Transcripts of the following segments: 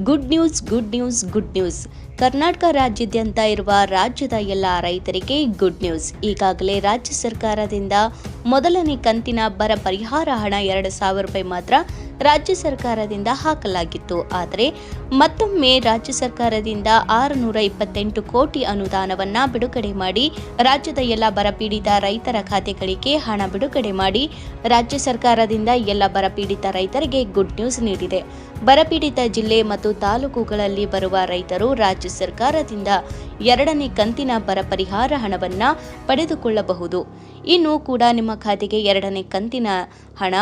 Good news good news good news. Karnataka ರಾಜ್ಯಾದ್ಯಂತ ಇರುವ ರಾಜ್ಯದ ಎಲ್ಲ ರೈತರಿಗೆ ಗುಡ್ ನ್ಯೂಸ್. ಈಗಾಗಲೇ ರಾಜ್ಯ ಸರ್ಕಾರದಿಂದ ಮೊದಲನೇ ಕಂತಿನ ಬರ ಪರಿಹಾರ ಹಣ ಎರಡು ಸಾವಿರ ರೂಪಾಯಿ ಮಾತ್ರ ರಾಜ್ಯ ಸರ್ಕಾರದಿಂದ ಹಾಕಲಾಗಿತ್ತು. ಆದರೆ ಮತ್ತೊಮ್ಮೆ ರಾಜ್ಯ ಸರ್ಕಾರದಿಂದ ಆರುನೂರ ಇಪ್ಪತ್ತೆಂಟು ಕೋಟಿ ಅನುದಾನವನ್ನ ಬಿಡುಗಡೆ ಮಾಡಿ, ರಾಜ್ಯದ ಎಲ್ಲ ಬರಪೀಡಿತ ರೈತರ ಖಾತೆಗಳಿಗೆ ಹಣ ಬಿಡುಗಡೆ ಮಾಡಿ, ರಾಜ್ಯ ಸರ್ಕಾರದಿಂದ ಎಲ್ಲ ಬರಪೀಡಿತ ರೈತರಿಗೆ ಗುಡ್ ನ್ಯೂಸ್ ನೀಡಿದೆ. ಬರಪೀಡಿತ ಜಿಲ್ಲೆ ಮತ್ತು ತಾಲೂಕುಗಳಲ್ಲಿ ಬರುವ ರೈತರು ರಾಜ್ಯ ಸರ್ಕಾರದಿಂದ ಎರಡನೇ ಕಂತಿನ ಬರ ಪರಿಹಾರ ಹಣವನ್ನ ಪಡೆದುಕೊಳ್ಳಬಹುದು. ಇನ್ನು ಕೂಡ ನಿಮ್ಮ ಖಾತೆಗೆ ಎರಡನೇ ಕಂತಿನ ಹಣ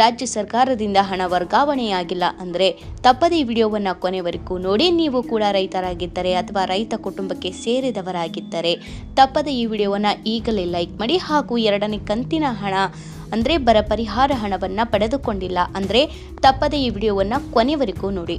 ರಾಜ್ಯ ಸರ್ಕಾರದಿಂದ ಹಣ ವರ್ಗಾವಣೆಯಾಗಿಲ್ಲ ಅಂದರೆ ತಪ್ಪದೆ ಈ ವಿಡಿಯೋವನ್ನು ಕೊನೆವರೆಗೂ ನೋಡಿ. ನೀವು ಕೂಡ ರೈತರಾಗಿದ್ದರೆ ಅಥವಾ ರೈತ ಕುಟುಂಬಕ್ಕೆ ಸೇರಿದವರಾಗಿದ್ದರೆ ತಪ್ಪದೆ ಈ ವಿಡಿಯೋವನ್ನು ಈಗಲೇ ಲೈಕ್ ಮಾಡಿ ಹಾಗೂ ಎರಡನೇ ಕಂತಿನ ಹಣ ಅಂದರೆ ಬರ ಪರಿಹಾರ ಹಣವನ್ನು ಪಡೆದುಕೊಂಡಿಲ್ಲ ಅಂದರೆ ತಪ್ಪದೆ ಈ ವಿಡಿಯೋವನ್ನು ಕೊನೆವರೆಗೂ ನೋಡಿ.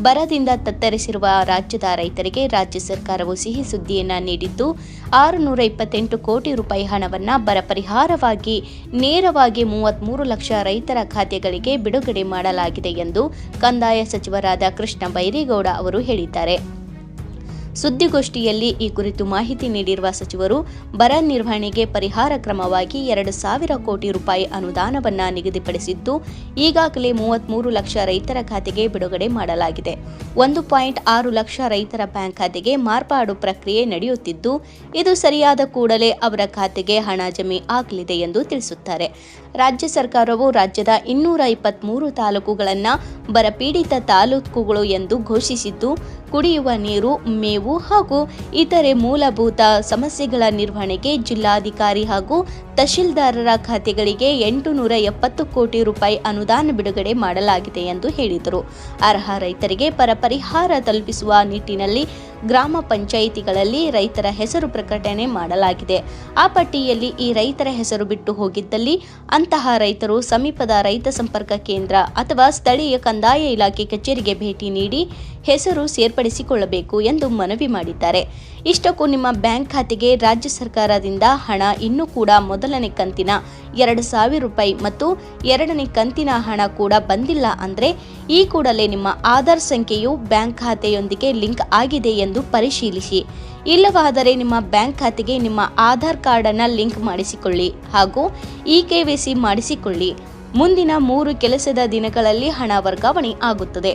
ಬರದಿಂದ ತತ್ತರಿಸಿರುವ ರಾಜ್ಯದ ರೈತರಿಗೆ ರಾಜ್ಯ ಸರ್ಕಾರವು ಸಿಹಿ ಸುದ್ದಿಯನ್ನ ನೀಡಿದ್ದು, ಆರುನೂರ ಇಪ್ಪತ್ತೆಂಟು ಕೋಟಿ ರೂಪಾಯಿ ಹಣವನ್ನು ಬರ ಪರಿಹಾರವಾಗಿ ನೇರವಾಗಿ ಮೂವತ್ಮೂರು ಲಕ್ಷ ರೈತರ ಖಾತೆಗಳಿಗೆ ಬಿಡುಗಡೆ ಮಾಡಲಾಗಿದೆ ಎಂದು ಕಂದಾಯ ಸಚಿವರಾದ ಕೃಷ್ಣ ಬೈರೇಗೌಡ ಅವರು ಹೇಳಿದ್ದಾರೆ. ಸುದ್ದಿಗೋಷ್ಠಿಯಲ್ಲಿ ಈ ಕುರಿತು ಮಾಹಿತಿ ನೀಡಿರುವ ಸಚಿವರು, ಬರ ನಿರ್ವಹಣೆಗೆ ಪರಿಹಾರ ಕ್ರಮವಾಗಿ ಎರಡು ಸಾವಿರ ಕೋಟಿ ರೂಪಾಯಿ ಅನುದಾನವನ್ನು ನಿಗದಿಪಡಿಸಿದ್ದು, ಈಗಾಗಲೇ ಮೂವತ್ಮೂರು ಲಕ್ಷ ರೈತರ ಖಾತೆಗೆ ಬಿಡುಗಡೆ ಮಾಡಲಾಗಿದೆ. ಒಂದು ಪಾಯಿಂಟ್ ಆರು ಲಕ್ಷ ರೈತರ ಬ್ಯಾಂಕ್ ಖಾತೆಗೆ ಮಾರ್ಪಾಡು ಪ್ರಕ್ರಿಯೆ ನಡೆಯುತ್ತಿದ್ದು, ಇದು ಸರಿಯಾದ ಕೂಡಲೇ ಅವರ ಖಾತೆಗೆ ಹಣ ಜಮೆ ಆಗಲಿದೆ ಎಂದು ತಿಳಿಸುತ್ತಾರೆ. ರಾಜ್ಯ ಸರ್ಕಾರವು ರಾಜ್ಯದ ಇನ್ನೂರ ಇಪ್ಪತ್ಮೂರು ತಾಲೂಕುಗಳನ್ನು ಬರಪೀಡಿತ ತಾಲೂಕುಗಳು ಎಂದು ಘೋಷಿಸಿದ್ದು ಕುಡಿಯುವ ನೀರು ಮೇವು ಹಾಗೂ ಇತರೆ ಮೂಲಭೂತ ಸಮಸ್ಯೆಗಳ ನಿರ್ವಹಣೆಗೆ ಜಿಲ್ಲಾಧಿಕಾರಿ ಹಾಗೂ ತಹಶೀಲ್ದಾರರ ಖಾತೆಗಳಿಗೆ ಎಂಟು ನೂರ ಎಪ್ಪತ್ತು ಕೋಟಿ ರೂಪಾಯಿ ಅನುದಾನ ಬಿಡುಗಡೆ ಮಾಡಲಾಗಿದೆ ಎಂದು ಹೇಳಿದರು. ಅರ್ಹ ರೈತರಿಗೆ ಪರ ಪರಿಹಾರ ತಲುಪಿಸುವ ನಿಟ್ಟಿನಲ್ಲಿ ಗ್ರಾಮ ಪಂಚಾಯಿತಿಗಳಲ್ಲಿ ರೈತರ ಹೆಸರು ಪ್ರಕಟಣೆ ಮಾಡಲಾಗಿದೆ. ಆ ಪಟ್ಟಿಯಲ್ಲಿ ಈ ರೈತರ ಹೆಸರು ಬಿಟ್ಟು ಹೋಗಿದ್ದಲ್ಲಿ ಅಂತಹ ರೈತರು ಸಮೀಪದ ರೈತ ಸಂಪರ್ಕ ಕೇಂದ್ರ ಅಥವಾ ಸ್ಥಳೀಯ ಕಂದಾಯ ಇಲಾಖೆ ಕಚೇರಿಗೆ ಭೇಟಿ ನೀಡಿ ಹೆಸರು ಸೇರ್ಪಡಿಸಿಕೊಳ್ಳಬೇಕು ಎಂದು ಮನವಿ ಮಾಡಿದ್ದಾರೆ. ಇಷ್ಟಕ್ಕೂ ನಿಮ್ಮ ಬ್ಯಾಂಕ್ ಖಾತೆಗೆ ರಾಜ್ಯ ಸರ್ಕಾರದಿಂದ ಹಣ ಇನ್ನೂ ಕೂಡ ಮೊದಲನೇ ಕಂತಿನ ಎರಡು ಸಾವಿರ ರೂಪಾಯಿ ಮತ್ತು ಎರಡನೇ ಕಂತಿನ ಹಣ ಕೂಡ ಬಂದಿಲ್ಲ ಅಂದರೆ ಈ ಕೂಡಲೇ ನಿಮ್ಮ ಆಧಾರ್ ಸಂಖ್ಯೆಯು ಬ್ಯಾಂಕ್ ಖಾತೆಯೊಂದಿಗೆ ಲಿಂಕ್ ಆಗಿದೆ ಎಂದು ಪರಿಶೀಲಿಸಿ. ಇಲ್ಲವಾದರೆ ನಿಮ್ಮ ಬ್ಯಾಂಕ್ ಖಾತೆಗೆ ನಿಮ್ಮ ಆಧಾರ್ ಕಾರ್ಡನ್ನು ಲಿಂಕ್ ಮಾಡಿಸಿಕೊಳ್ಳಿ ಹಾಗೂ ಇ ಕೆ ಸಿ ಮಾಡಿಸಿಕೊಳ್ಳಿ. ಮುಂದಿನ ಮೂರು ಕೆಲಸದ ದಿನಗಳಲ್ಲಿ ಹಣ ವರ್ಗಾವಣೆ ಆಗುತ್ತದೆ.